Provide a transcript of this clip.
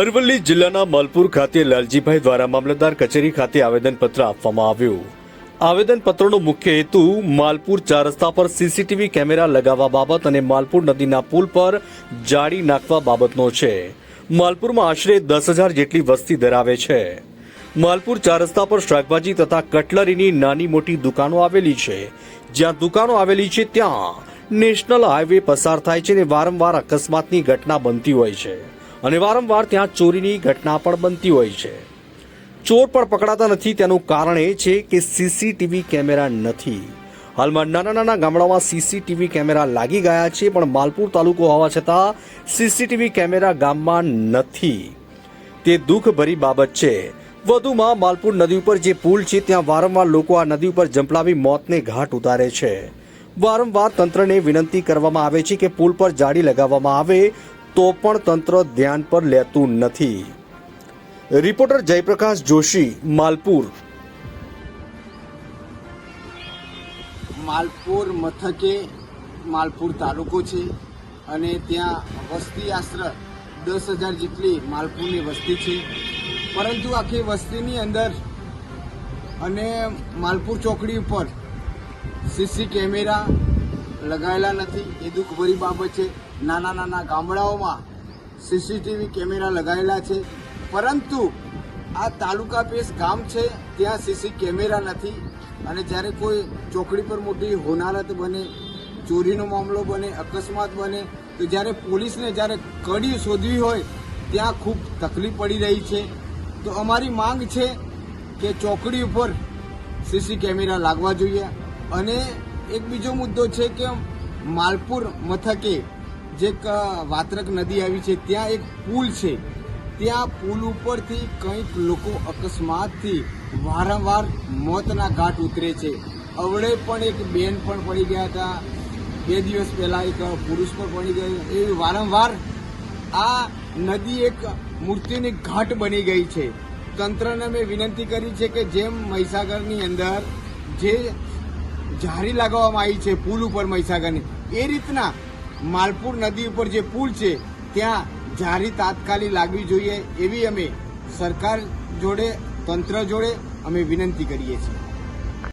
અરવલ્લી જિલ્લાના માલપુર ખાતે લાલજીભાઈ દ્વારા મામલતદાર કચેરી ખાતે આવેદનપત્ર આપવામાં આવ્યું. આવેદનપત્રનો મુખ્ય હેતુ માલપુર ચાર રસ્તા પર સીસીટીવી કેમેરા લગાવવા બાબત અને માલપુર નદીના પુલ પર જાળી નાખવા બાબતનો છે. માલપુરમાં આશરે દસ હજાર જેટલી વસ્તી ધરાવે છે. માલપુર ચાર રસ્તા પર શાકભાજી તથા કટલરીની નાની મોટી દુકાનો આવેલી છે. જ્યાં દુકાનો આવેલી છે ત્યાં નેશનલ હાઈવે પસાર થાય છે અને વારંવાર અકસ્માતની ઘટના બનતી હોય છે. અને વારંવાર ત્યાં ચોરીની ઘટના પણ બનતી હોય છે. ચોર પણ પકડાતા નથી, તેનું કારણ એ છે કે સીસીટીવી કેમેરા નથી. હાલમાં નાના નાના ગામડામાં સીસીટીવી કેમેરા લાગી ગયા છે, પણ માલપુર તાલુકો હોવા છતાં સીસીટીવી કેમેરા ગામમાં નથી. તે દુઃખભરી બાબત છે. વધુમાં માલપુર નદી ઉપર જે પુલ છે, ત્યાં વારંવાર લોકો આ નદી ઉપર જંપલાવી મોતને ઘાટ ઉતારે છે. વારંવાર તંત્રને વિનંતી કરવામાં આવે છે કે પુલ પર જાળી લગાવવામાં આવે તો પણ તંત્ર ધ્યાન પર લેતું નથી. રિપોર્ટર જયપ્રકાશ જોશી, માલપુર. માલપુર મથકે માલપુર તાલુકો છે અને ત્યાં વસ્તી આશરે દસ હજાર જેટલી માલપુરની વસ્તી છે. પરંતુ આખી વસ્તીની અંદર અને માલપુર ચોકડી ઉપર સીસી કેમેરા લગાવેલા નથી. એ દુઃખભરી બાબત છે. નાના નાના ગામડાઓમાં સીસીટીવી કેમેરા લગાવેલા છે. પરંતુ આ તાલુકા પેશ ગામ છે, ત્યાં સીસી કેમેરા નથી. અને જ્યારે કોઈ ચોકડી પર મોટી હોનારત બને, ચોરીનો મામલો બને, અકસ્માત બને, તો જ્યારે પોલીસને જ્યારે કડી શોધવી હોય, ત્યાં ખૂબ તકલીફ પડી રહી છે. તો અમારી માંગ છે કે ચોકડી ઉપર સીસી કેમેરા લાગવા જોઈએ. અને એક બીજો મુદ્દો છે કે માલપુર મથકે જે વાત્રક નદી આવી છે, ત્યાં એક પુલ છે. ત્યાં પુલ ઉપરથી કંઈક લોકો અકસ્માતથી વારંવાર મોતના ઘાટ ઉતરે છે. અવળે પણ એક બેન પણ પડી ગયા હતા. બે દિવસ પહેલા એક પુરુષ પણ પડી ગયો. એ વારંવાર આ નદી એક મૂર્તિની ઘાટ બની ગઈ છે. તંત્રને મેં વિનંતી કરી છે કે જેમ મહીસાગરની અંદર જે જારી લગાવવામાં આવી છે, પુલ ઉપર મહીસાગરની, એ રીતના માલપુર નદી ઉપર જે પુલ છે, ત્યાં જારી તાત્કાલિક લાગવી જોઈએ એવી અમે સરકાર જોડે, તંત્ર જોડે અમે વિનંતી કરીએ છીએ.